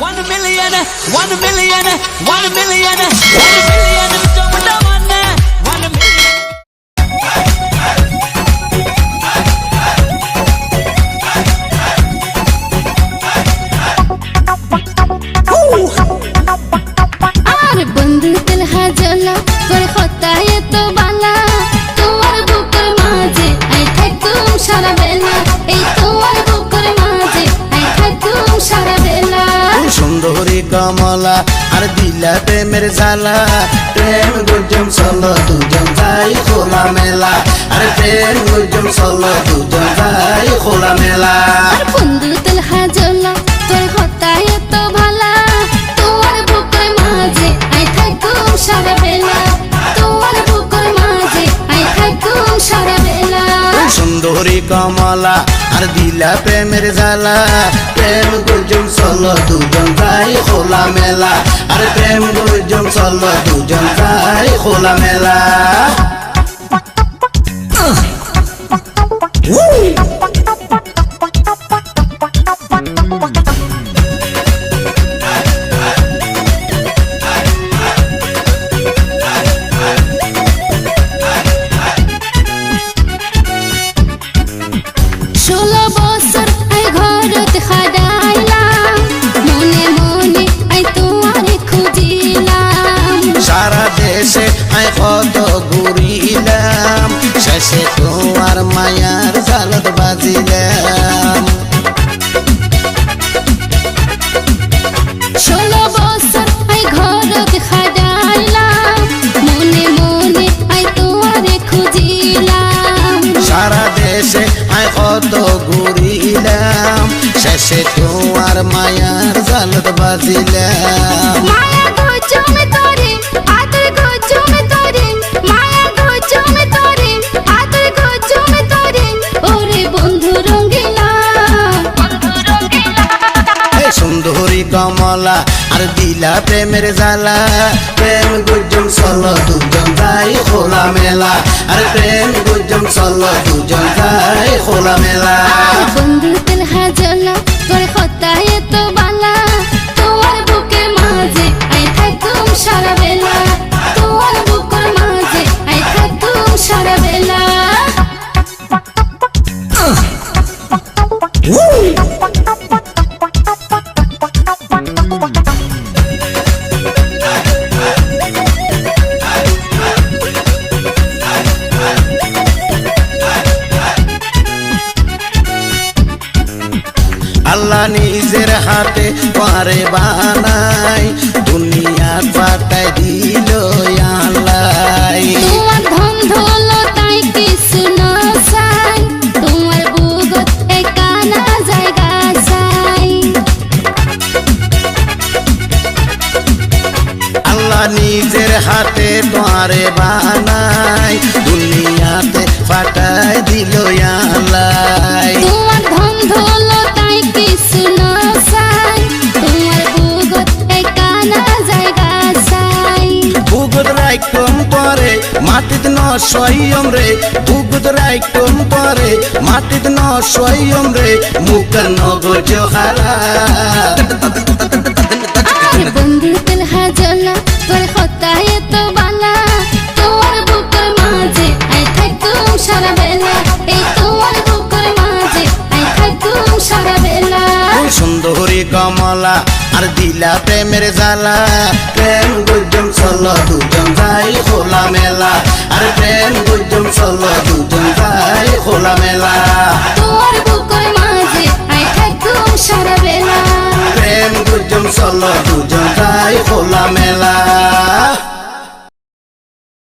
One million, one million, one million, one million. আর কমলা আর দিলা প্রেমের জ্বালা। প্রেম গুজম চল দুজন যাই খোলা মেলা আর প্রেম গুজম চল দুজন যাই খোলা মেলা সুন্দরী কমলা, আর দিলা প্রেমের জ্বালা। প্রেম গুজম চল দুজন যাই খোলা মেলা আর প্রেম গুজম চল দুজন যাই খোলা মেলা ষোলো শেষে তোমার মায়ার জালত বাজিলাম। ষোলো বছর আই ঘরত হারাইলাম মনে মনে আই তোমারে খুঁজিলাম। সারা দেশে আয় কত ঘুরিলাম শেষে তোমার মায়ার জালত বাজিলাম। কমলা আর দিলা প্রেমের জ্বালা। প্রেম গুজম চল দুজন যাই খোলা মেলা। আর প্রেম গুজম চল দুজন যাই খোলা মেলা। হাতে পারে বানাই দুনিয়া পাতায় দিল তোমার তোমার আল্লাহ নিজের হাতে পারে বানাই দুনিয়াতে পাতায় দিল আল্লাহ সয়ম রে ভুগুদ রাইকম পরে? মাটিত ন সয়ম রে মুখ নগজ হারা আর বন্ধু তেল হাজলা তোর হতায় তো বালা। তোমার বুকের মাঝে আই থাকুম সারা বেলা এই তোমার বুকের মাঝে আই থাকুম সারা বেলা সুন্দরী কমলা আর দিলা প্রেমের জ্বালা। প্রেম গুজম চল দুজন যাই খোলা মেলা প্রেম দুজন চলো দুজন ভাই খোলা মেলা তোমার বুকের মাঝে আই থাকুম সারা বেলা প্রেম দুজন চল